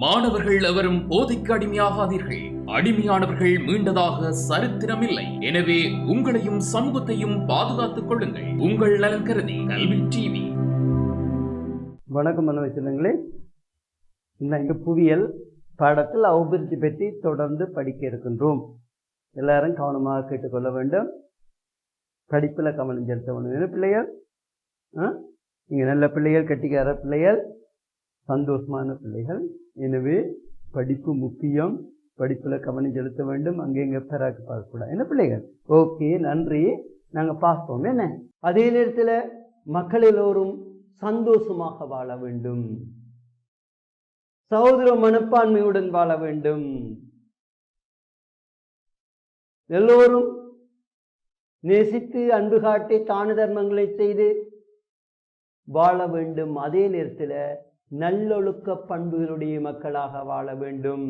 மாணவர்கள் எவரும் போதைக்கு அடிமையாகாதீர்கள். அடிமையானவர்கள் மீண்டதாக சரித்திரமில்லை. எனவே உங்களையும் சமூகத்தையும் பாதுகாத்துக் கொள்ளுங்கள். உங்கள் நலன் கருதி கல்வி டிவி. வணக்கம் மனோஜ் இந்த இன்னைக்கு புவியியல் பாடத்தில் அபிவிருத்தி பற்றி தொடர்ந்து படிக்க இருக்கின்றோம். எல்லாரும் கவனமாக கேட்டுக்கொள்ள வேண்டும். படிப்பில் கவனம் செலுத்த வேண்டும். பிள்ளைகள்? ஆ? நீங்கள் நல்ல பிள்ளைகள் கட்டிக்கார பிள்ளைகள் சந்தோஷமான பிள்ளைகள். எனவே படிப்பு முக்கியம் படிப்பில் கவனம் செலுத்த வேண்டும் அங்கே இங்கே பெறாக்கு பார்க்கக்கூடாது. என்ன பிள்ளைகள்? ஓகே நன்றி. நாங்கள் பார்ப்போம் என்ன? அதே நேரத்தில் மக்கள் எல்லோரும் சந்தோஷமாக வாழ வேண்டும். சகோதர மனப்பான்மையுடன் வாழ வேண்டும். எல்லோரும் நேசித்து அன்பு காட்டி தான தர்மங்களை செய்து வாழ வேண்டும். அதே நேரத்தில் நல்லொழுக்க பண்புகளுடைய மக்களாக வாழ வேண்டும்.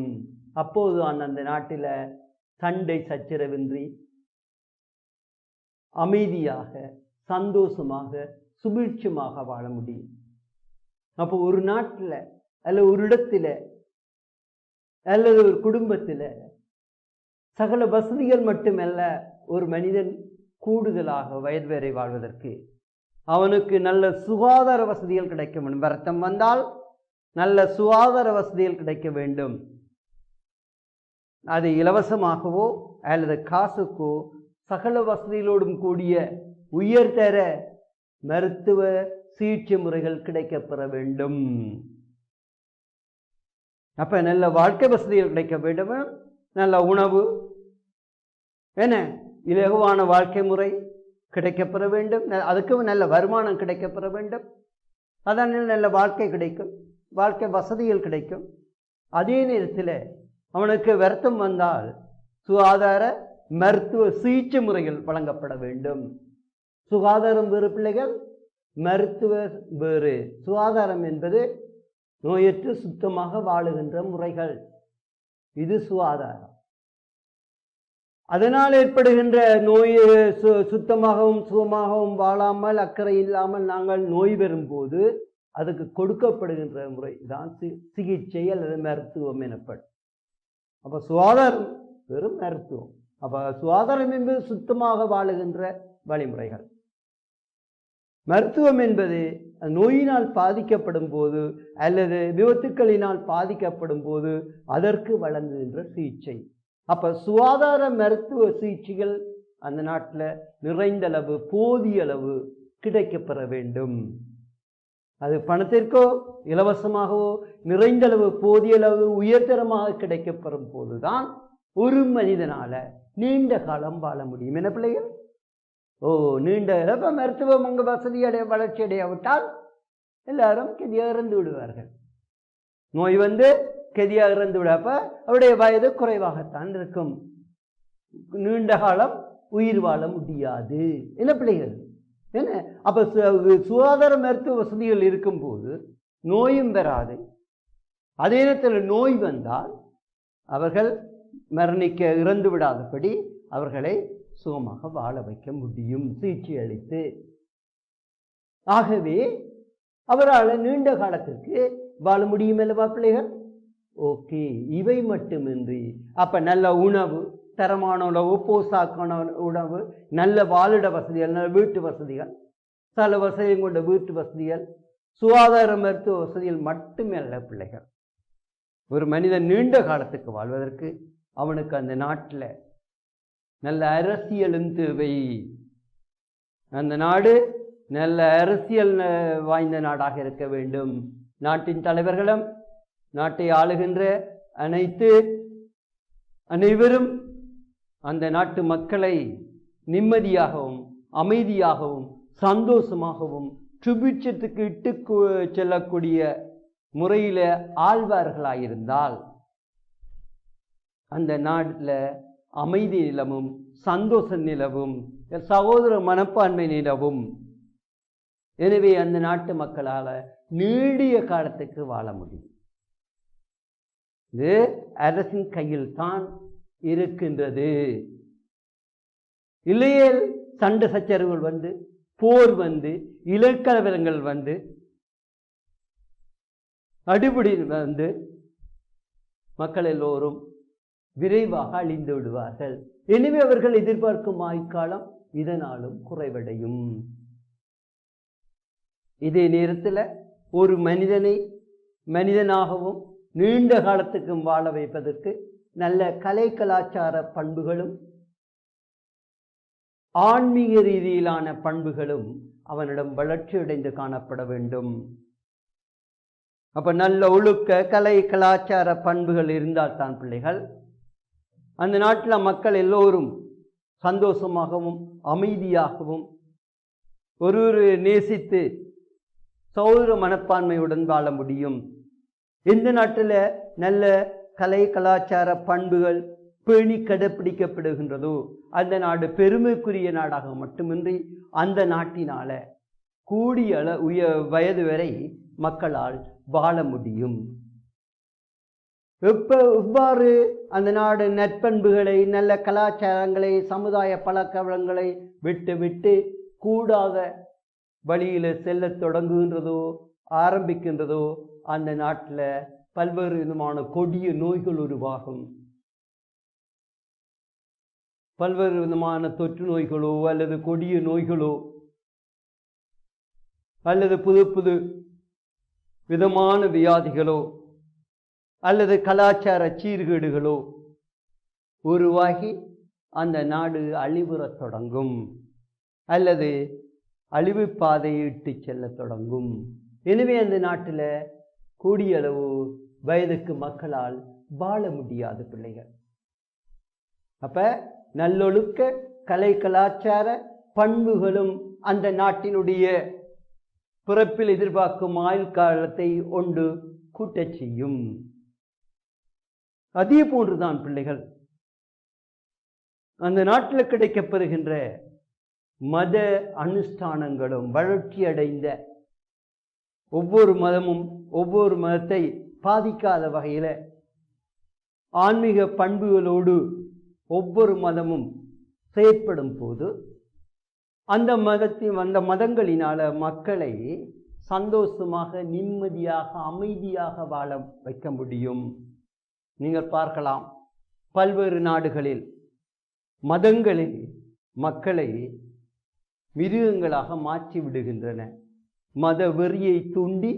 அப்போதுதான் அந்த நாட்டில் சண்டை சச்சரவின்றி அமைதியாக சந்தோஷமாக சுபீட்சமாக வாழ முடியும். அப்போ ஒரு நாட்டில் அல்ல ஒரு இடத்துல அல்லது ஒரு குடும்பத்தில் சகல வசதிகள் மட்டுமல்ல ஒரு மனிதன் கூடுதலாக வயது வரை வாழ்வதற்கு அவனுக்கு நல்ல சுகாதார வசதிகள் கிடைக்க வேண்டும் வருத்தம் வந்தால் நல்ல சுகாதார வசதிகள் கிடைக்க வேண்டும். அது இலவசமாகவோ அல்லது காசுக்கோ சகல வசதிகளோடும் கூடிய உயர்தர மருத்துவ சிகிச்சை முறைகள் கிடைக்கப்பெற வேண்டும். அப்ப நல்ல வாழ்க்கை வசதிகள் கிடைக்க வேண்டும். நல்ல உணவு. என்ன? இலகுவான வாழ்க்கை முறை. கிடைக்கப்பெற வேண்டும். ந- நல்ல வருமானம் கிடைக்கப்பெற வேண்டும். அதான் நல்ல வாழ்க்கை கிடைக்கும். வாழ்க்கை வசதிகள் கிடைக்கும். அதே நேரத்தில் அவனுக்கு வருத்தம் வந்தால் சுகாதார மருத்துவ சிகிச்சை முறைகள் வழங்கப்பட வேண்டும். சுகாதாரம் வேறு பிள்ளைகள் மருத்துவ வேறு. சுகாதாரம் என்பது நோயற்று சுத்தமாக வாழுகின்ற முறைகள். இது சுகாதாரம். அதனால் ஏற்படுகின்ற நோய் சு சுத்தமாகவும் சுகமாகவும் வாழாமல் அக்கறை இல்லாமல் நாங்கள் நோய் பெறும்போது அதுக்கு கொடுக்கப்படுகின்ற முறை தான் சி சிகிச்சை அல்லது மருத்துவம் எனப்படும். அப்போ சுகாதாரம் வெறும் மருத்துவம். அப்போ சுகாதாரம் என்பது சுத்தமாக வாழுகின்ற வழிமுறைகள். மருத்துவம் என்பது நோயினால் பாதிக்கப்படும் போது அல்லது விபத்துக்களினால் பாதிக்கப்படும் போது அதற்கு வழங்குகின்ற சிகிச்சை. அப்போ சுகாதார மருத்துவ சிகிச்சைகள் அந்த நாட்டில் நிறைந்த அளவு போதிய அளவு கிடைக்கப்பெற வேண்டும். அது பணத்திற்கோ இலவசமாகவோ நிறைந்த அளவு போதிய அளவு உயர்தரமாக கிடைக்கப்பெறும் போதுதான் ஒரு மனிதனால நீண்ட காலம் வாழ முடியும். என்ன பிள்ளைகள்? ஓ நீண்ட அளவு மருத்துவம் அங்கு வசதி அடைய வளர்ச்சி அடையாவிட்டால் எல்லாரும் கெதியாக இறந்து விடுவார்கள். நோய் வந்து கெதியாக இறந்து விடப்ப அவருடைய வயது குறைவாகத்தான் இருக்கும். நீண்ட காலம் உயிர் வாழ முடியாது. என்ன பிள்ளைகள்? என்ன? அப்போ சு- சுகாதார மருத்துவ வசதிகள் இருக்கும்போது நோயும் வராது. அதே நேரத்தில் நோய் வந்தால் அவர்கள் மரணிக்க இறந்து விடாதபடி அவர்களை சுகமாக வாழ வைக்க முடியும். சிகிச்சை அளித்து. ஆகவே அவரால் நீண்ட காலத்திற்கு வாழ முடியும் அல்லவா பிள்ளைகள்? ஓகே இவை மட்டுமின்றி அப்போ நல்ல உணவு தரமான உணவு போசாக்கான உணவு நல்ல வாழிட வசதிகள் நல்ல வீட்டு வசதிகள் சில வசதியும் கொண்ட வீட்டு வசதிகள் சுகாதார மருத்துவ வசதிகள் மட்டுமே அல்ல பிள்ளைகள். ஒரு மனிதன் நீண்ட காலத்துக்கு வாழ்வதற்கு அவனுக்கு அந்த நாட்டில் நல்ல அரசியலும் தேவை. அந்த நாடு நல்ல அரசியல் வாய்ந்த நாடாக இருக்க வேண்டும். நாட்டின் தலைவர்களும் நாட்டை ஆளுகின்ற அனைத்து அனைவரும் அந்த நாட்டு மக்களை நிம்மதியாகவும் அமைதியாகவும் சந்தோஷமாகவும் சுபிட்சத்துக்கு இட்டு செல்லக்கூடிய முறையில் ஆழ்வார்களாயிருந்தால் அந்த நாட்டில் அமைதி நிலவும் சந்தோஷ நிலவும் சகோதர மனப்பான்மை நிலவும். எனவே அந்த நாட்டு மக்களால் நீடிய காலத்துக்கு வாழ முடியும். இது அரசின் கையில் தான் இருக்கின்றது. இல்லையேல் சண்டை சச்சரவுகள் வந்து போர் வந்து இலக்கலவரங்கள் வந்து அடிபடி வந்து மக்கள் எல்லோரும் விரைவாக அழிந்து விடுவார்கள். எனவே அவர்கள் எதிர்பார்க்கும் ஆய்க்காலம் இதனாலும் குறைவடையும். இதே நேரத்தில் ஒரு மனிதனை மனிதனாகவும் நீண்ட காலத்துக்கும் வாழ வைப்பதற்கு நல்ல கலை கலாச்சார பண்புகளும் ஆன்மீக ரீதியிலான பண்புகளும் அவனிடம் வளர்ச்சியடைந்து காணப்பட வேண்டும். அப்ப நல்ல ஒழுக்க கலை கலாச்சார பண்புகள் இருந்தால் தான் பிள்ளைகள் அந்த நாட்டில் மக்கள் எல்லோரும் சந்தோஷமாகவும் அமைதியாகவும் ஒரு ஒரு நேசித்து சௌர மனப்பான்மையுடன் வாழ முடியும். எந்த நாட்டில் நல்ல கலை கலாச்சார பண்புகள் பேணி கடைப்பிடிக்கப்படுகின்றதோ அந்த நாடு பெருமைக்குரிய நாடாக மட்டுமின்றி அந்த நாட்டினால கூடிய அள உய வயது வரை மக்களால் வாழ முடியும். எப்ப எவ்வாறு அந்த நாடு நற்பண்புகளை நல்ல கலாச்சாரங்களை சமுதாய பழக்கவழங்களை விட்டு விட்டு கூடாத வழியில் செல்ல தொடங்குகின்றதோ ஆரம்பிக்கின்றதோ அந்த நாட்டில் பல்வேறு விதமான கொடிய நோய்கள் உருவாகும். பல்வேறு விதமான தொற்று நோய்களோ அல்லது கொடிய நோய்களோ அல்லது புது புது விதமான வியாதிகளோ அல்லது கலாச்சார சீர்கேடுகளோ உருவாகி அந்த நாடு அழிவுறத் தொடங்கும். அல்லது அழிவு பாதையை இட்டு செல்லத் தொடங்கும். எனவே அந்த நாட்டில் கூடிய அளவு வயதுக்கு மக்களால் வாழ முடியாது பிள்ளைகள். அப்ப நல்லொழுக்க கலை கலாச்சார பண்புகளும் அந்த நாட்டினுடைய பிறப்பில் எதிர்பார்க்கும் ஆயுள் காலத்தை ஒன்று கூட்டச் செய்யும். அதே போன்றுதான் பிள்ளைகள். அந்த நாட்டில் கிடைக்கப்பெறுகின்ற மத அனுஷ்டானங்களும் வளர்ச்சி அடைந்த ஒவ்வொரு மதமும் ஒவ்வொரு மதத்தை பாதிக்காத வகையில் ஆன்மீக பண்புகளோடு ஒவ்வொரு மதமும் செயற்படும் போது அந்த மதத்தின் அந்த மதங்களினால் மக்களை சந்தோஷமாக நிம்மதியாக அமைதியாக வாழ வைக்க முடியும். நீங்கள் பார்க்கலாம். பல்வேறு நாடுகளில் மதங்களில் மக்களை மிருகங்களாக மாற்றி விடுகின்றன. மத வெறியை தூண்டி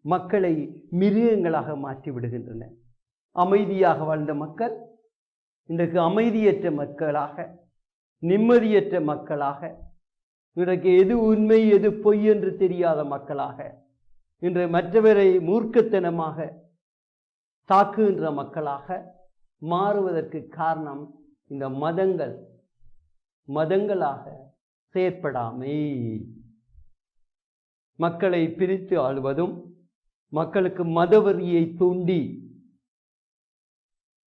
மக்களை மிருகங்களாக மாற்றி விடுகின்றன. அமைதியாக வாழ்ந்த மக்கள் இன்றைக்கு அமைதியற்ற மக்களாக நிம்மதியற்ற மக்களாக இன்றைக்கு எது உண்மை எது பொய் என்று தெரியாத மக்களாக இன்று மற்றவரை மூர்க்கத்தனமாக தாக்குகின்ற மக்களாக மாறுவதற்கு காரணம் இந்த மதங்கள். மதங்களாக செயற்படாமை. மக்களை பிரித்து ஆளுவதும் மக்களுக்கு மதவெறியை தூண்டி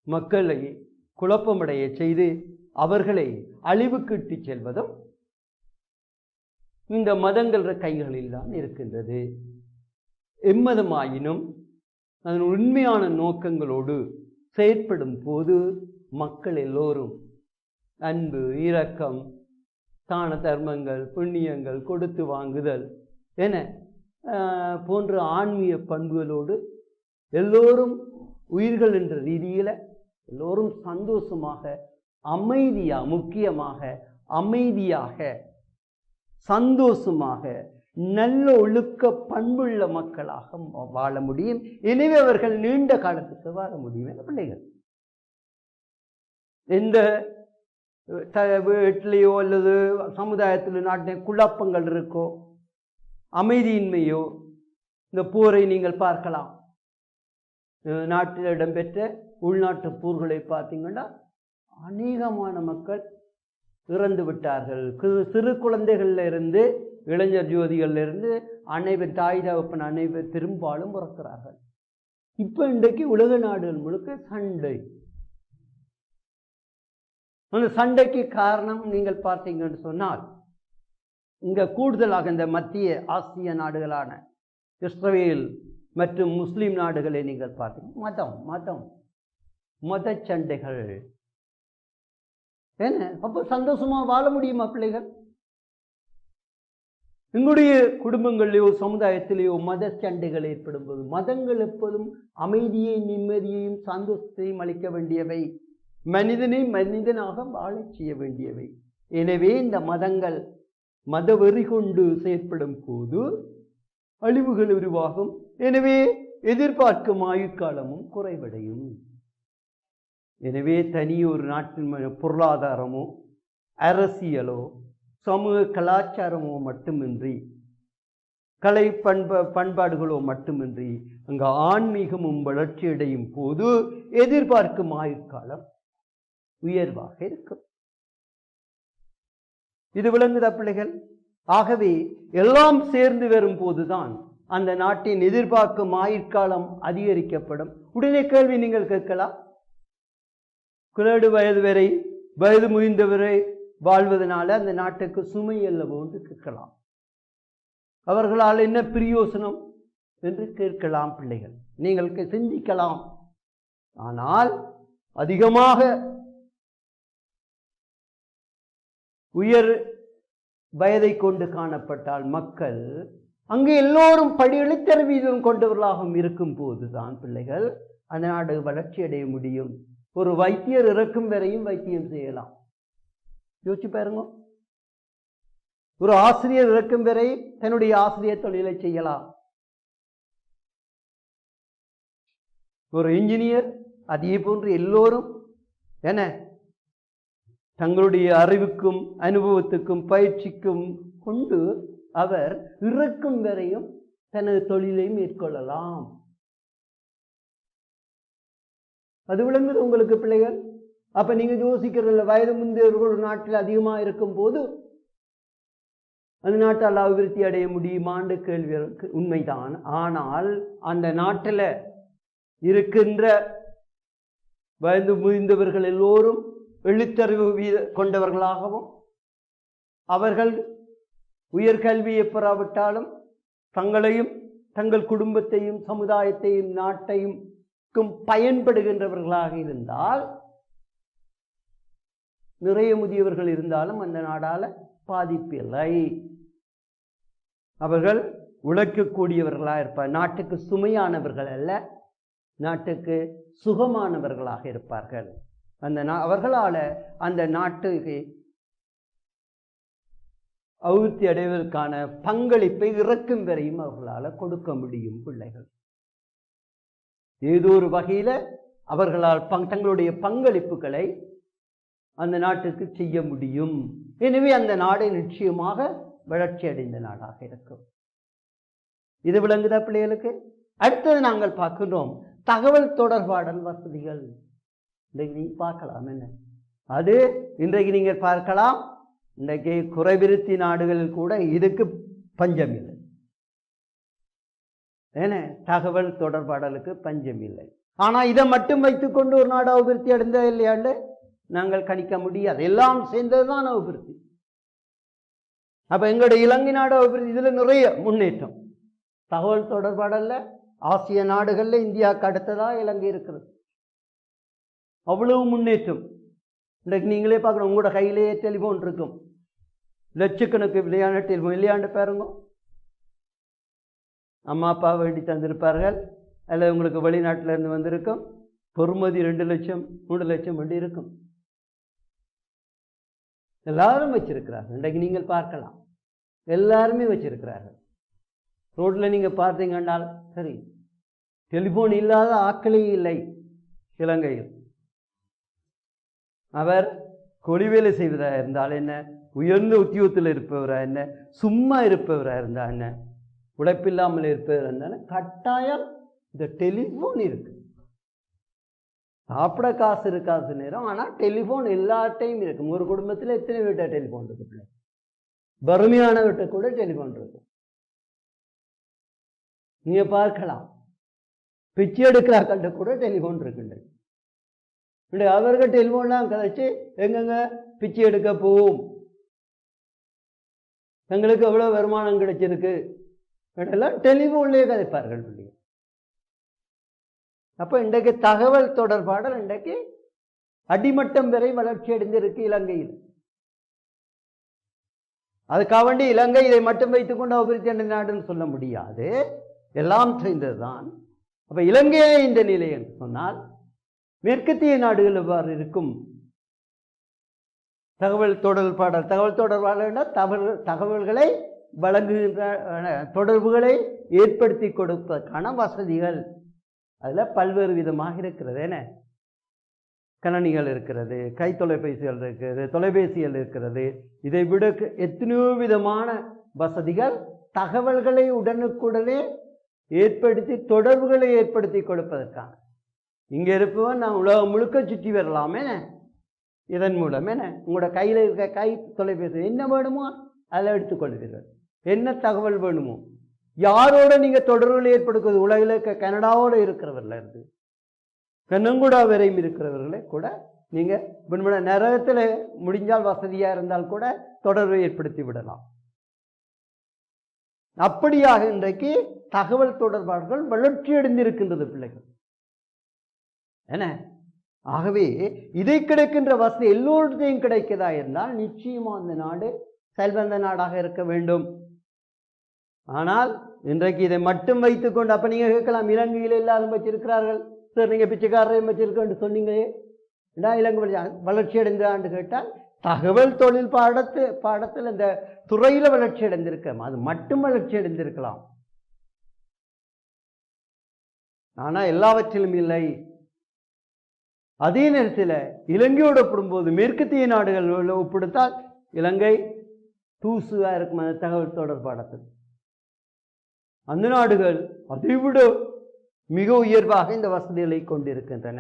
மக்களை குழப்பமடைய செய்து அவர்களை அழிவுக்கு இட்டுச் செல்வதும் இந்த மதங்கள் கைகளில் தான் இருக்கின்றது. எம்மதமாயினும் அதன் உண்மையான நோக்கங்களோடு செயற்படும் போது மக்கள் எல்லோரும் அன்பு இரக்கம் தான தர்மங்கள் புண்ணியங்கள் கொடுத்து வாங்குதல் என போன்ற ஆன்மீக பண்புகளோடு எல்லோரும் உயிர்கள் என்ற ரீதியில் எல்லோரும் சந்தோஷமாக அமைதியாக முக்கியமாக அமைதியாக சந்தோஷமாக நல்ல ஒழுக்க பண்புள்ள மக்களாக வாழ முடியும். எனவே அவர்கள் நீண்ட காலத்துக்கு வாழ முடியும் என பிள்ளைகள்? எந்த த வீட்டிலேயோ அல்லது சமுதாயத்தில் நாட்டில் குழப்பங்கள் இருக்கோ அமைதியின்மையோ இந்த போரை நீங்கள் பார்க்கலாம். நாட்டில் இடம்பெற்ற உள்நாட்டு போர்களை பார்த்தீங்கன்னா அநேகமான மக்கள் இறந்து விட்டார்கள். சிறு குழந்தைகள்ல இருந்து இளைஞர் ஜோதிகளில் இருந்து அனைவர் தாய் தகப்பன் அனைவர் பெரும்பாலும் பிறக்கிறார்கள். இப்போ இன்றைக்கு உலக நாடுகள் முழுக்க சண்டை. அந்த சண்டைக்கு காரணம் நீங்கள் பார்த்தீங்கன்னு சொன்னால் இங்கே கூடுதலாக இந்த மத்திய ஆசிய நாடுகளான இஸ்ரேல் மற்றும் முஸ்லீம் நாடுகளை நீங்கள் பார்த்தீங்க மதம் மதம். மத சண்டைகள். என்ன? அப்போ சந்தோஷமாக வாழ முடியுமா பிள்ளைகள்? எங்களுடைய குடும்பங்களிலேயோ சமுதாயத்திலேயோ மத சண்டைகள் ஏற்படும் போது மதங்கள் எப்போதும் அமைதியை நிம்மதியையும் சந்தோஷத்தையும் அளிக்க வேண்டியவை. மனிதனை மனிதனாக வாழச் செய்ய வேண்டியவை. எனவே இந்த மதங்கள் மதவெறி கொண்டு செயற்படும் போது அழிவுகள் உருவாகும். எனவே எதிர்பார்க்கும் ஆயுட்காலமும் குறைவடையும். எனவே தனி ஒரு நாட்டின் பொருளாதாரமோ அரசியலோ சமூக கலாச்சாரமோ மட்டுமின்றி கலை பண்ப பண்பாடுகளோ மட்டுமின்றி அங்கு ஆன்மீகமும் வளர்ச்சியடையும் போது எதிர்பார்க்கும் ஆயுட்காலம் உயர்வாக இருக்கும். இது விளங்குதா பிள்ளைகள்? ஆகவே எல்லாம் சேர்ந்து வரும் போதுதான் அந்த நாட்டின் எதிர்பார்க்கும் ஆயுட்காலம் அதிகரிக்கப்படும். உடனே கேள்வி நீங்கள் கேட்கலாம். குலடு வயது வரை வயது முயந்தவரை வாழ்வதனால அந்த நாட்டுக்கு சுமை அல்லவோன்னு கேட்கலாம். அவர்களால் என்ன பிரயோசனம் என்று கேட்கலாம் பிள்ளைகள். நீங்கள் சிந்திக்கலாம். ஆனால் அதிகமாக உயர் வயதை கொண்டு காணப்பட்டால் மக்கள் அங்கு எல்லோரும் படியெழுத்தர் வீதம் கொண்டவர்களாகவும் இருக்கும் போதுதான் பிள்ளைகள் அந்த நாடு வளர்ச்சி அடைய முடியும். ஒரு வைத்தியர் இறக்கும் வரையும் வைத்தியம் செய்யலாம். யோசிச்சு பாருங்க. ஒரு ஆசிரியர் இறக்கும் வரை தன்னுடைய ஆசிரியர் தொழிலை செய்யலாம். ஒரு இன்ஜினியர் அதே போன்று எல்லோரும் என்ன? தங்களுடைய அறிவுக்கும் அனுபவத்துக்கும் பயிற்சிக்கும் கொண்டு அவர் இறக்கும் வரையும் தனது தொழிலை மேற்கொள்ளலாம். அது விளங்குது உங்களுக்கு பிள்ளைகள். அப்ப நீங்க யோசிக்கிறதில்ல வயது முந்தையவர்கள் ஒரு நாட்டில் அதிகமாக இருக்கும் போது அந்த நாட்டால் அபிவிருத்தி அடைய முடியுமான்னு கேள்வி உண்மைதான். ஆனால் அந்த நாட்டில் இருக்கின்ற வயது முடிந்தவர்கள் எல்லோரும் எழுத்தறிவு கொண்டவர்களாகவும் அவர்கள் உயர்கல்வியை பெறாவிட்டாலும் தங்களையும் தங்கள் குடும்பத்தையும் சமுதாயத்தையும் நாட்டையும் பயன்படுகின்றவர்களாக இருந்தால் நிறைய முதியவர்கள் இருந்தாலும் அந்த நாடால பாதிப்பில்லை. அவர்கள் உழைக்கக்கூடியவர்களாக இருப்பார். நாட்டுக்கு சுமையானவர்கள் அல்ல நாட்டுக்கு சுகமானவர்களாக இருப்பார்கள். அந்த நா அவர்களால் அந்த நாட்டுக்கு அபிவிருத்தி அடைவதற்கான பங்களிப்பை இறக்கும் வரையும் அவர்களால் கொடுக்க முடியும் பிள்ளைகள். ஏதோ ஒரு வகையில் அவர்களால் பங் தங்களுடைய பங்களிப்புகளை அந்த நாட்டுக்கு செய்ய முடியும். எனவே அந்த நாடு நிச்சயமாக வளர்ச்சி அடைந்த நாடாக இருக்கும். இது விளங்குதா பிள்ளைகளுக்கு? அடுத்தது நாங்கள் பார்க்கிறோம் தகவல் தொடர்பாடல் வசதிகள். இன்றைக்கு நீங்கள் பார்க்கலாம் என்ன? அது இன்றைக்கு நீங்கள் பார்க்கலாம். இன்றைக்கு குறைவிருத்தி நாடுகளில் கூட இதுக்கு பஞ்சம் இல்லை ஏன தகவல் தொடர்பாடலுக்கு பஞ்சம் இல்லை ஆனால் இதை மட்டும் வைத்துக்கொண்டு ஒரு நாடு அபிவிருத்தி அடைந்த இல்லையாண்டு நாங்கள் கணிக்க முடியாது. எல்லாம் சேர்ந்தது தான் அபிவிருத்தி. அப்போ எங்களுடைய இலங்கை நாடு அபிவிருத்தி இதில் நிறைய முன்னேற்றம். தகவல் தொடர்பாடல்ல ஆசிய நாடுகளில் இந்தியாவுக்கு அடுத்ததாக இலங்கை இருக்கிறது. அவ்வளவு முன்னேற்றம். இன்றைக்கு நீங்களே பார்க்கணும் உங்களோட கையிலேயே டெலிஃபோன் இருக்கும். லட்சக்கணக்கு விளையாண்ட டெலிஃபோன் விளையாண்டு பாருங்க. அம்மா அப்பா வேண்டி தந்திருப்பார்கள். அல்லது உங்களுக்கு வெளிநாட்டிலேருந்து வந்திருக்கும். பொறுமதி ரெண்டு லட்சம் மூணு லட்சம் வண்டி இருக்கும். எல்லாரும் வச்சிருக்கிறார்கள். இன்றைக்கு நீங்கள் பார்க்கலாம். எல்லாருமே வச்சிருக்கிறார்கள். ரோட்டில் நீங்கள் பார்த்தீங்கன்னால் சரி டெலிஃபோன் இல்லாத ஆக்களே இல்லை இலங்கையில். அவர் கொடிவேலை செய்வதாக இருந்தால் என்ன? உயர்ந்த உத்தியோகத்தில் இருப்பவரா என்ன? சும்மா இருப்பவரா இருந்தால் என்ன? உழைப்பில்லாமல் இருப்பவர் இருந்தாலும் கட்டாயம் இந்த டெலிஃபோன் இருக்கு. சாப்பிட காசு இருக்காது நேரம் ஆனால் டெலிஃபோன் எல்லாட்டையும் இருக்கும் ஒரு குடும்பத்தில் எத்தனை வீட்டை டெலிஃபோன் இருக்கு பிள்ளை? வறுமையான வீட்டை கூட டெலிஃபோன் இருக்கு. நீங்க பார்க்கலாம். பிச்சை எடுக்கிறாக்கள்கிட்ட கூட டெலிஃபோன் இருக்குண்டு இப்படி அவர்கள் டெலிஃபோன்லாம் கதைச்சு எங்கெங்க பிச்சை எடுக்க போவோம்? எங்களுக்கு எவ்வளோ வருமானம் கிடைச்சிருக்கு? எல்லாம் டெலிஃபோன்லேயே கதைப்பார்கள் பிள்ளைங்க அப்போ இன்றைக்கு தகவல் தொடர்பாடல் இன்றைக்கு அடிமட்டம் வரை வளர்ச்சி அடைந்திருக்கு இலங்கையில். அதுக்காக வேண்டி இலங்கை இதை மட்டும் வைத்துக்கொண்டு அபிவிருத்தி அடைந்த நாடுன்னு சொல்ல முடியாது. எல்லாம் சேர்ந்ததுதான் அப்போ இலங்கையே இந்த நிலை என்று சொன்னால் மேற்கத்திய நாடுகள் எவ்வாறு இருக்கும்? தகவல் தொடர்பாடல் தகவல் தொடர்பாடல் தகவல் தகவல்களை வழங்குகின்ற தொடர்புகளை ஏற்படுத்தி கொடுப்பதற்கான வசதிகள். அதில் பல்வேறு விதமாக இருக்கிறது. என்ன? கணனிகள் இருக்கிறது கை தொலைபேசிகள் இருக்கிறது தொலைபேசிகள் இருக்கிறது. இதை விட எத்தனையோ விதமான வசதிகள் தகவல்களை உடனுக்குடனே ஏற்படுத்தி தொடர்புகளை ஏற்படுத்தி கொடுப்பதற்கான இங்கே இருப்பவன் நான் உலகம் முழுக்க சுற்றி வரலாமே. இதன் மூலம் என்ன? உங்களோட கையில் இருக்க கை தொலைபேசி என்ன வேணுமோ அதில் எடுத்துக்கொள்கிறீர்கள் என்ன தகவல் வேணுமோ? யாரோட நீங்கள் தொடர்பில் ஏற்படுத்துவது உலகில் இருக்க கனடாவோடு இருக்கிறவர்கள இருந்து. கண்ணங்குடா வரையும் இருக்கிறவர்களை கூட நீங்கள் விண்மண நேரத்தில் முடிஞ்சால் வசதியாக இருந்தால் கூட தொடர்பை ஏற்படுத்தி விடலாம். அப்படியாக இன்றைக்கு தகவல் தொடர்பாளர்கள் வளர்ச்சியடைந்திருக்கின்றது பிள்ளைகள். என்ன? ஆகவே இதை கிடைக்கின்ற வசதி எல்லோருடையும் கிடைக்கதா இருந்தால் நிச்சயமாக அந்த நாடு செல்வந்த நாடாக இருக்க வேண்டும். ஆனால் இன்றைக்கு இதை மட்டும் வைத்துக்கொண்டு அப்ப நீங்க கேட்கலாம் இலங்கையில் எல்லாரும் வச்சிருக்கிறார்கள். சார் நீங்க பிச்சைக்காரரையும் வச்சிருக்கேன்னு சொன்னீங்களே. ஏன்னா இலங்கை வளர்ச்சி- அடைந்தான்னு கேட்டால் தகவல் தொழில் பாடத்து பாடத்தில் இந்த துறையில வளர்ச்சி அடைந்திருக்க அது மட்டும் வளர்ச்சி அடைந்திருக்கலாம். ஆனா எல்லாவற்றிலும் இல்லை. அதே நேரத்தில் இலங்கையோடு ஒப்பிடும்போது மேற்கத்திய நாடுகள் ஒப்பிடுத்தால் இலங்கை தூசுவாக இருக்கும் அந்த தகவல் தொடர்பாடத்தில் அந்த நாடுகள் அதைவிட மிக உயர்வாக இந்த வசதிகளை கொண்டிருக்கின்றன.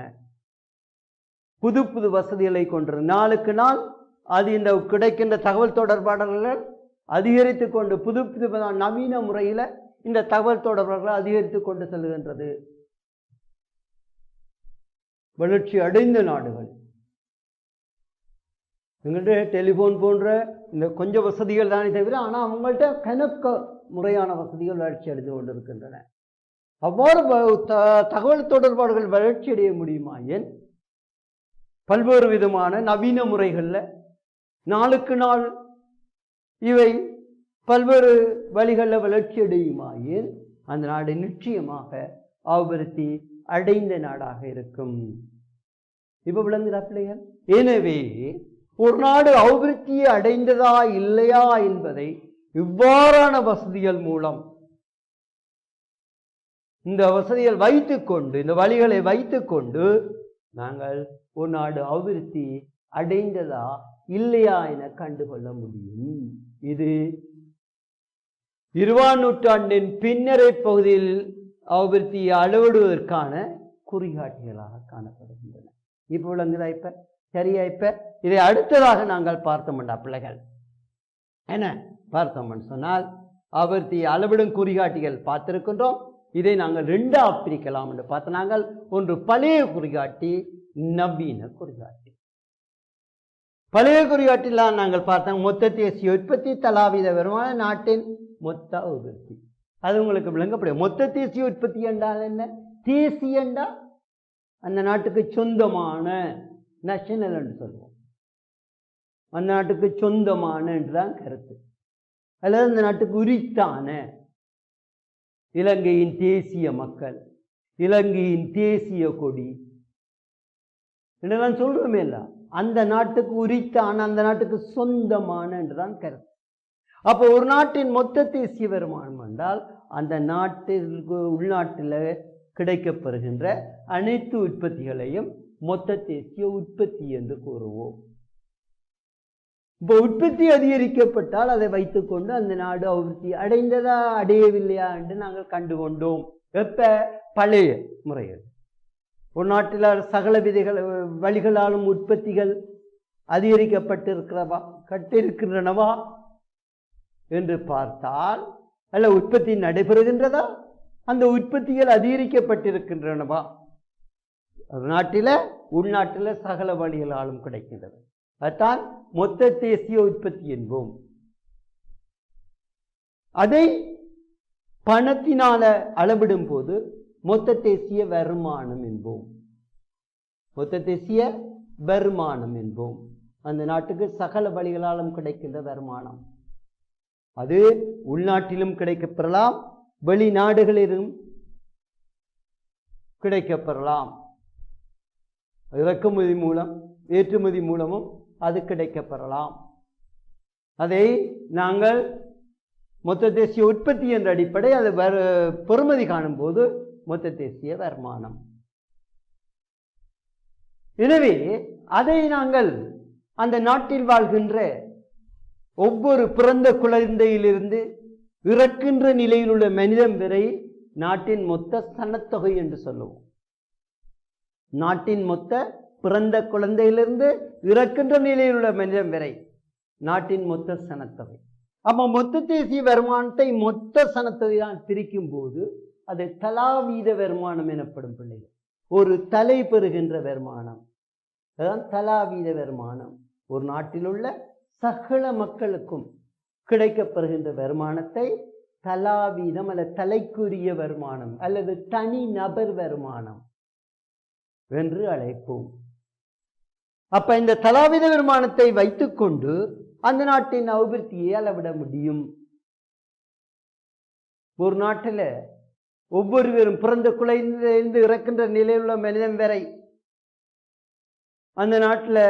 புது புது வசதிகளை கொண்டு நாளுக்கு நாள் அது இந்த கிடைக்கின்ற தகவல் தொடர்பாடல்கள் அதிகரித்து கொண்டு புது புது நவீன முறையில் இந்த தகவல் தொடர்பாடல்கள் அதிகரித்து கொண்டு செல்கின்றது. வளர்ச்சி அடைந்த நாடுகள். எங்கள்கிட்ட டெலிஃபோன் போன்ற இந்த கொஞ்சம் வசதிகள் தானே தவிர ஆனால் அவங்கள்ட்ட கணக்க முறையான வசதிகள் வளர்ச்சி அடைந்து கொண்டிருக்கின்றன. அவ்வாறு த- தகவல் தொடர்பாடுகள் வளர்ச்சி அடைய முடியுமா ஏன்? பல்வேறு விதமான நவீன முறைகளில் நாளுக்கு நாள் இவை பல்வேறு வழிகளில் வளர்ச்சி அடையுமா ஏன்? அந்த நாடு நிச்சயமாக அபிவிருத்தி அடைந்த நாடாக இருக்கும். இப்ப விளங்குதா பிள்ளைகள் எனவே ஒரு நாடு அபிவிருத்தியை அடைந்ததா இல்லையா என்பதை இவ்வாறான வசதிகள் மூலம் இந்த வசதிகள் வைத்துக்கொண்டு இந்த வழிகளை வைத்துக்கொண்டு நாங்கள் ஒரு நாடு அபிவிருத்தி அடைந்ததா இல்லையா என கண்டுகொள்ள முடியும். இது இருபதாம் நூற்றாண்டின் பின்னரை பகுதியில் அபிவிருத்தியை அளவிடுவதற்கான குறிகாட்டிகளாக காணப்படுகின்றன. இப்போ விளங்குதா இப்ப? சரியா இப்ப? இதை அடுத்ததாக நாங்கள் பார்த்தோம்டா பிள்ளைகள். என்ன? பார்த்தோம்னு சொன்னால் அபிவிருத்தியை அளவிடும் குறிகாட்டிகள் பார்த்திருக்கின்றோம். இதை நாங்கள் ரெண்டாக பிரிக்கலாம் என்று பார்த்து நாங்கள் ஒன்று பழைய குறிகாட்டி நவீன குறிகாட்டி. பழைய குறிகாட்டிலாம் நாங்கள் பார்த்தோம். மொத்த தேசிய உற்பத்தி தலாவித வருமான நாட்டின் மொத்த அபிவிருத்தி அது உங்களுக்கு விளங்கப்படும் மொத்த தேசிய உற்பத்தி என்றால் என்ன? தேசிய என்றால் அந்த நாட்டுக்கு சொந்தமான நேஷனல் என்று சொல்லுவோம் அந்த நாட்டுக்கு சொந்தமான என்றுதான் கருத்து. அல்லது அந்த நாட்டுக்கு உரித்தான இலங்கையின் தேசிய மக்கள் இலங்கையின் தேசிய கொடி. என்றெல்லாம் சொல்றோமே இல்லை அந்த நாட்டுக்கு உரித்தான அந்த நாட்டுக்கு சொந்தமான என்றுதான் கருத்து. அப்போ ஒரு நாட்டின் மொத்த தேசிய வருமானம் என்றால் அந்த நாட்டிற்கு உள்நாட்டில் கிடைக்கப்பெறுகின்ற அனைத்து உற்பத்திகளையும் மொத்த தேசிய உற்பத்தி என்று கூறுவோம். இப்போ உற்பத்தி அதிகரிக்கப்பட்டால் அதை வைத்துக்கொண்டு அந்த நாடு அபிவிருத்தி அடைந்ததா அடையவில்லையா என்று நாங்கள் கண்டுகொண்டோம். எப்ப? பழைய முறைகள் ஒரு நாட்டில் சகல விதைகள் வழிகளாலும் உற்பத்திகள் அதிகரிக்கப்பட்டிருக்கிறவா கட்டிருக்கின்றனவா என்று பார்த்தால் அல்ல உற்பத்தி நடைபெறுகின்றதா? அந்த உற்பத்திகள் அதிகரிக்கப்பட்டிருக்கின்றனவா? நாட்டில் உள்நாட்டில் சகல வழிகளாலும் கிடைக்கின்றது அதான் மொத்த தேசிய உற்பத்தி என்போம். அதை பணத்தினால அளவிடும் போது மொத்த தேசிய வருமானம் என்போம். மொத்த தேசிய வருமானம் என்போம். அந்த நாட்டுக்கு சகல வழிகளாலும் கிடைக்கின்ற வருமானம். அது உள்நாட்டிலும் கிடைக்கப்பெறலாம் வெளிநாடுகளிலும் கிடைக்கப்பெறலாம். இறக்குமதி மூலம் ஏற்றுமதி மூலமும் அது கிடைக்கப்பெறலாம். அதை நாங்கள் மொத்த தேசிய உற்பத்தி என்ற அடிப்படை அது வர பெறுமதி காணும்போது மொத்த தேசிய வருமானம். எனவே அதை நாங்கள் அந்த நாட்டில் வாழ்கின்ற ஒவ்வொரு பிறந்த குழந்தையிலிருந்து இறக்கின்ற நிலையில் உள்ள மனிதன் வரை நாட்டின் மொத்த சனத்தொகை என்று சொல்லுவோம். நாட்டின் மொத்த பிறந்த குழந்தையிலிருந்து இறக்கின்ற நிலையில் உள்ள மனிதன் வரை நாட்டின் மொத்த சனத்தொகை. அப்ப மொத்த தேசிய வருமானத்தை மொத்த சனத்தொகை தான் பிரிக்கும் போது அது தலாவீத வருமானம் எனப்படும் பிள்ளைகள். ஒரு தலை பெறுகின்ற வருமானம். அதுதான் தலாவீத வருமானம். ஒரு நாட்டில் உள்ள சகல மக்களுக்கும் கிடைக்கப்பெறுகின்ற வருமானத்தை தலாவீதம் அல்லது தலைக்குரிய வருமானம் அல்லது தனி நபர் வருமானம் என்று அழைப்போம். அப்ப இந்த தலாவித வருமானத்தை வைத்துக்கொண்டு அந்த நாட்டின் அபிவிருத்தியை அளவிட முடியும். ஒரு நாட்டில் ஒவ்வொருவரும் பிறந்த குழந்தையிலிருந்து இறக்கின்ற நிலையில் உள்ள மனிதன் வரை அந்த நாட்டில்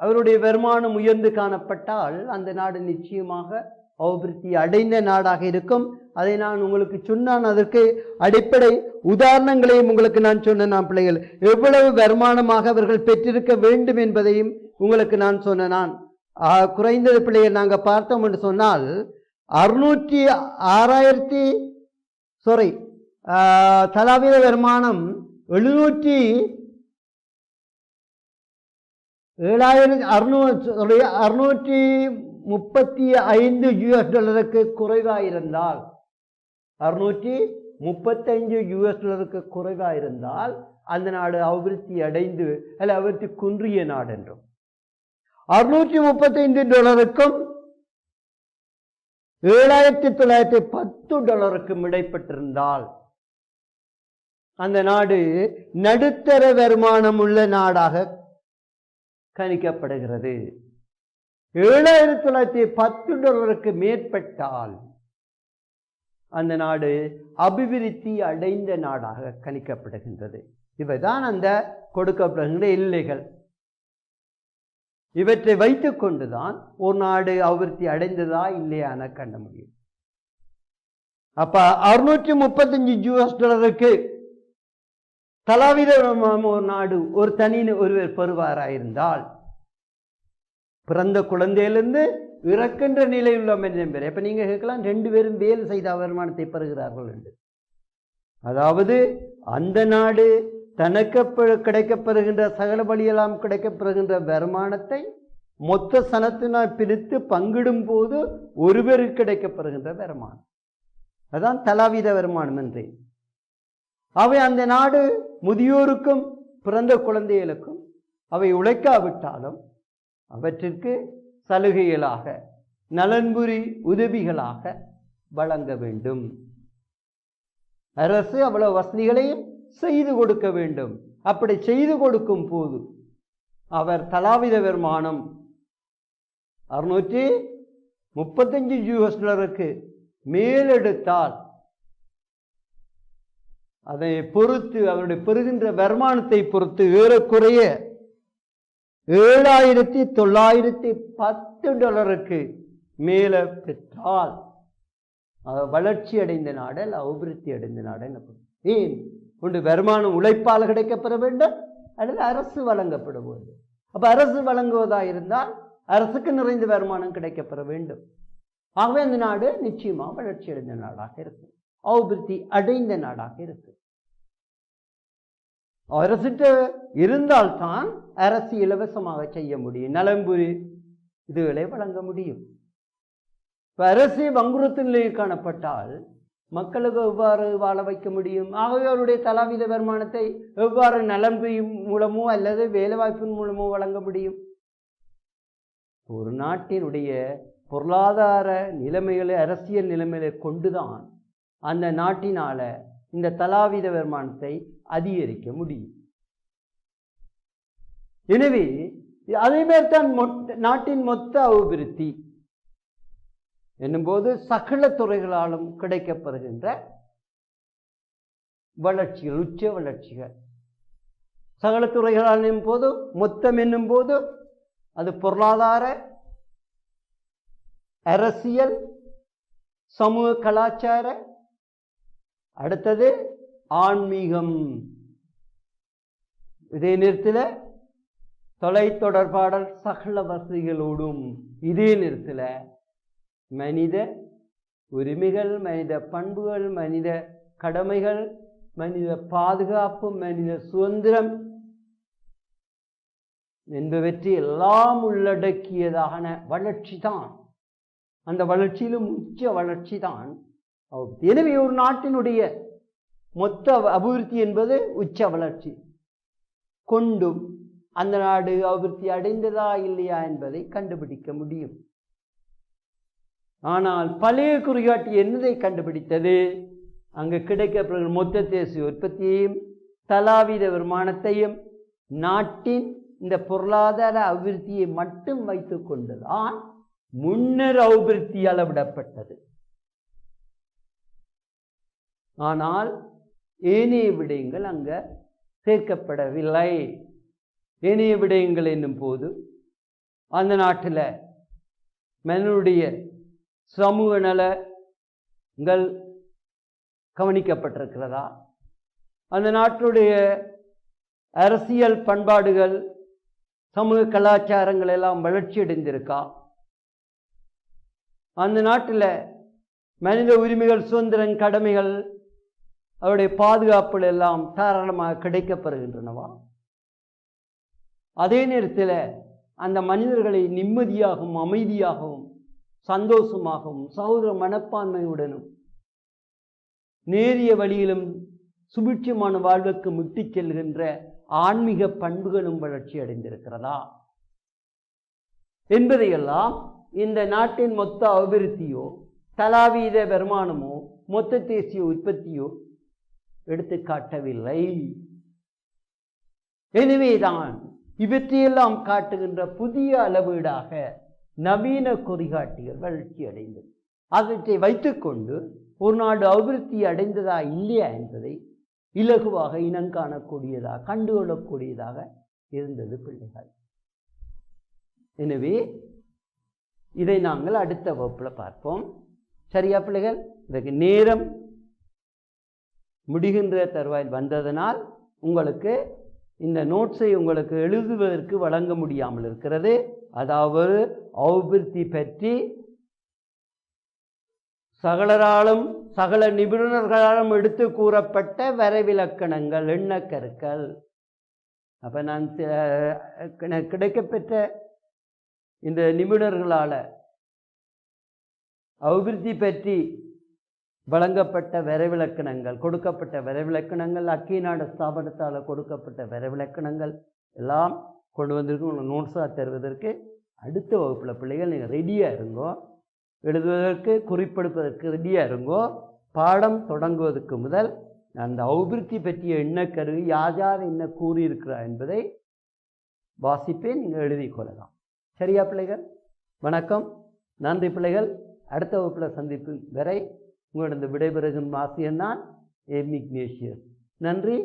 அவருடைய வருமானம் உயர்ந்து காணப்பட்டால் அந்த நாடு நிச்சயமாக அபிவிருத்தி அடைந்த நாடாக இருக்கும். அதை நான் உங்களுக்கு சொன்னான். அதற்கு அடிப்படை உதாரணங்களையும் உங்களுக்கு நான் சொன்னேன் நான் பிள்ளைகள். எவ்வளவு வருமானமாக அவர்கள் பெற்றிருக்க வேண்டும் என்பதையும் உங்களுக்கு நான் சொன்னேன் நான் குறைந்தது பிள்ளைகள் நாங்கள் பார்த்தோம் என்று சொன்னால் அறுநூற்றி ஆறாயிரத்தி சாரி தலாவித வருமானம் எழுநூற்றி ஏழாயிரத்தி அறுநூறு அறுநூற்றி முப்பத்தி ஐந்து யூஎஸ் டாலருக்கு குறைவாக இருந்தால் அறுநூற்றி முப்பத்தஞ்சு யூஎஸ் டாலருக்கு குறைவாக இருந்தால் அந்த நாடு அபிவிருத்தி அடைந்து அல்ல அபிவிருத்தி குன்றிய நாடு என்றும். அறுநூற்றி முப்பத்தைந்து டாலருக்கும் ஏழாயிரத்தி தொள்ளாயிரத்தி பத்து டாலருக்கும் இடைப்பட்டிருந்தால் அந்த நாடு நடுத்தர வருமானம் உள்ள நாடாக கணிக்கப்படுகிறது. ஏழாயிரத்தி தொள்ளாயிரத்தி பத்து டாலருக்கு மேற்பட்டால் அந்த நாடு அபிவிருத்தி அடைந்த நாடாக கணிக்கப்படுகின்றது. இவைதான் அந்த கொடுக்கப்படுகின்ற எல்லைகள். இவற்றை வைத்து கொண்டுதான் ஒரு நாடு அபிவிருத்தி அடைந்ததா இல்லையான கண்ட முடியும். அப்ப அறுநூற்றி முப்பத்தஞ்சு ஜூஎஸ் டாலருக்கு ஒரு நாடு ஒரு தனி ஒருவர் பெறுவாராயிருந்தால் பிறந்த குழந்தையிலிருந்து இறக்கின்ற நிலையில் உள்ள மனிதன் பேர் இப்போ நீங்கள் கேட்கலாம் ரெண்டு பேரும் வேலை செய்த வருமானத்தை பெறுகிறார்கள் என்று. அதாவது அந்த நாடு தனக்கு பெ- கிடைக்கப்பெறுகின்ற சகல வழியெல்லாம் கிடைக்கப்பெறுகின்ற வருமானத்தை மொத்த சனத்தினால் பிரித்து பங்கிடும் போது ஒருவருக்கு கிடைக்கப்பெறுகின்ற வருமானம். அதான் தலாவித வருமானம் என்றேன். அவை அந்த நாடு முதியோருக்கும் பிறந்த குழந்தைகளுக்கும் அவை உழைக்காவிட்டாலும் அவற்றிற்கு சலுகைகளாக நலன்புரி உதவிகளாக வழங்க வேண்டும். அரசு அவ்வளவு வசதிகளையும் செய்து கொடுக்க வேண்டும். அப்படி செய்து கொடுக்கும் போது அவர் தலாவித வருமானம் அறுநூற்றி முப்பத்தஞ்சு யூஎஸ் டாலருக்கு மேலெடுத்தால் அதை பொறுத்து அவருடைய பெறுகின்ற வருமானத்தை பொறுத்து ஏறக்குறைய ஏழாயிரத்தி தொள்ளாயிரத்தி பத்து டாலருக்கு மேலே பெற்றால் வளர்ச்சி அடைந்த நாடு அல்ல அபிவிருத்தி அடைந்த நாடு எனப்படும் ஏன்? ஒன்று வருமானம் உழைப்பால் கிடைக்கப்பெற வேண்டும் அல்லது அரசு வழங்கப்பட வேண்டும் அரசு வழங்குவதாக இருந்தால் அரசுக்கு நிறைந்த வருமானம் கிடைக்கப்பெற வேண்டும். ஆகவே அந்த நாடு நிச்சயமாக வளர்ச்சி அடைந்த நாடாக இருக்கும். அபிவிருத்தி அடைந்த நாடாக இருக்கும். அரசிட்ட இருந்தால்தான் அரசு இலவசமாக செய்ய முடியும். நலம்புரி இதுகளை வழங்க முடியும். இப்போ அரசு வங்குறுத்து நிலையில் காணப்பட்டால் மக்களுக்கு எவ்வாறு வாழ வைக்க முடியும்? ஆகவே அவருடைய தலாவித வருமானத்தை எவ்வாறு நலம்பு மூலமோ அல்லது வேலைவாய்ப்பின் மூலமோ வழங்க முடியும்? ஒரு நாட்டினுடைய பொருளாதார நிலைமைகளை அரசியல் நிலைமைகளை கொண்டுதான் அந்த நாட்டினால இந்த தலாவித வருமானத்தை அதிகரிக்க முடியும். எனவே அதே தான் மொத்த நாட்டின் மொத்த அபிவிருத்தி என்னும்போது சகல துறைகளாலும் கிடைக்கப்படுகின்ற வளர்ச்சிகள் உச்ச வளர்ச்சிகள். சகல துறைகளால் போது மொத்தம் என்னும் போது அது பொருளாதார அரசியல் சமூக கலாச்சார அடுத்தது ஆன்மீகம். இதே நேரத்தில் தொலைத்தொடர்பாடல் சகல வசதிகளோடும் இதே நேரத்தில் மனித உரிமைகள் மனித பண்புகள் மனித கடமைகள் மனித பாதுகாப்பு மனித சுதந்திரம் என்பவற்றை எல்லாம் உள்ளடக்கியதான வளர்ச்சி தான் அந்த வளர்ச்சியிலும் உச்ச வளர்ச்சி தான் எனவே ஒரு நாட்டினுடைய மொத்த அபிவிருத்தி என்பது உச்ச வளர்ச்சி. கொண்டும் அந்த நாடு அபிவிருத்தி அடைந்ததா இல்லையா என்பதை கண்டுபிடிக்க முடியும். ஆனால் பழைய குறிகாட்டி என்னதை கண்டுபிடித்தது? அங்கு கிடைக்கப்படுகிற மொத்த தேசிய உற்பத்தியையும் தலாவித வருமானத்தையும் நாட்டின் இந்த பொருளாதார அபிவிருத்தியை மட்டும் வைத்து கொண்டுதான் முன்னர் அபிவிருத்தி அளவிடப்பட்டது. ஆனால் ஏனைய விடயங்கள் அங்கே சேர்க்கப்படவில்லை. ஏனைய விடயங்கள் என்னும் போது அந்த நாட்டில் மனிதனுடைய சமூக நலங்கள் கவனிக்கப்பட்டிருக்கிறதா? அந்த நாட்டுடைய அரசியல் பண்பாடுகள் சமூக கலாச்சாரங்கள் எல்லாம் வளர்ச்சி அடைந்திருக்கா? அந்த நாட்டில் மனித உரிமைகள் சுதந்திரம் கடமைகள் அவருடைய பாதுகாப்புகள் எல்லாம் தாராளமாக கிடைக்கப்படுகின்றனவா? அதே நேரத்தில் அந்த மனிதர்களை நிம்மதியாகவும் அமைதியாகவும் சந்தோஷமாகவும் சகோதர மனப்பான்மையுடனும் நேரிய வழியிலும் சுபிட்சமான வாழ்வுக்கு முட்டிச் செல்கின்ற ஆன்மீக பண்புகளும் வளர்ச்சி அடைந்திருக்கிறதா? என்பதையெல்லாம் இந்த நாட்டின் மொத்த அபிவிருத்தியோ தலாவீத வருமானமோ மொத்த தேசிய உற்பத்தியோ எடுத்து காட்டவில்லை. எனவேதான் இவற்றையெல்லாம் காட்டுகின்ற புதிய அளவீடாக நவீன குறிகாட்டிகள் வளர்ச்சி அடைந்தது அவற்றை வைத்துக்கொண்டு ஒரு நாடு அபிவிருத்தி அடைந்ததா இல்லையா என்பதை இலகுவாக இனங்காணக்கூடியதாக கண்டுகொள்ளக்கூடியதாக இருந்தது பிள்ளைகள். எனவே இதை நாங்கள் அடுத்த வகுப்பில் பார்ப்போம். சரியா பிள்ளைகள்? இதற்கு நேரம் முடிகின்ற தருவாயில் வந்ததனால் உங்களுக்கு இந்த நோட்ஸை உங்களுக்கு எழுதுவதற்கு வழங்க முடியாமல் இருக்கிறது. அதாவது அபிவிருத்தி பற்றி சகலராலும் சகல நிபுணர்களாலும் எடுத்து கூறப்பட்ட வரைவிலக்கணங்கள் எண்ணக்கருக்கள் அப்போ நான் கிடைக்கப்பெற்ற இந்த நிபுணர்களால் அபிவிருத்தி பற்றி வழங்கப்பட்ட விரைவிலக்கணங்கள் கொடுக்கப்பட்ட வரைவிலக்கணங்கள் அக்கிநாடு ஸ்தாபனத்தால் கொடுக்கப்பட்ட விரைவிலக்கணங்கள் எல்லாம் கொண்டு வந்திருக்கு உங்களுக்கு நோட்ஸாக தருவதற்கு அடுத்த வகுப்பில் பிள்ளைகள் நீங்கள் ரெடியாக இருங்கோ. எழுதுவதற்கு குறிப்பெடுப்பதற்கு ரெடியாக இருங்கோ. பாடம் தொடங்குவதற்கு முதல் அந்த அபிவிருத்தி பற்றிய என்ன கருவி யார் யார் என்ன கூறியிருக்கிறார் என்பதை வாசிப்பே நீங்கள் எழுதி கொள்ளலாம். சரியா பிள்ளைகள்? வணக்கம். நன்றி பிள்ளைகள். அடுத்த வகுப்பில் சந்திப்பு வரை உங்களிடம் விடைபெறுகும் ஆசிரியர் நான் எம் இக்னேஷியஸ். நன்றி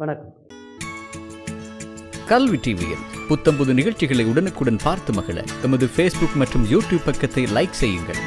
வணக்கம். கல்வி டிவியில் புத்தம்புது நிகழ்ச்சிகளை உடனுக்குடன் பார்த்து மகிழ எமது ஃபேஸ்புக் மற்றும் யூடியூப் பக்கத்தை லைக் செய்யுங்கள்.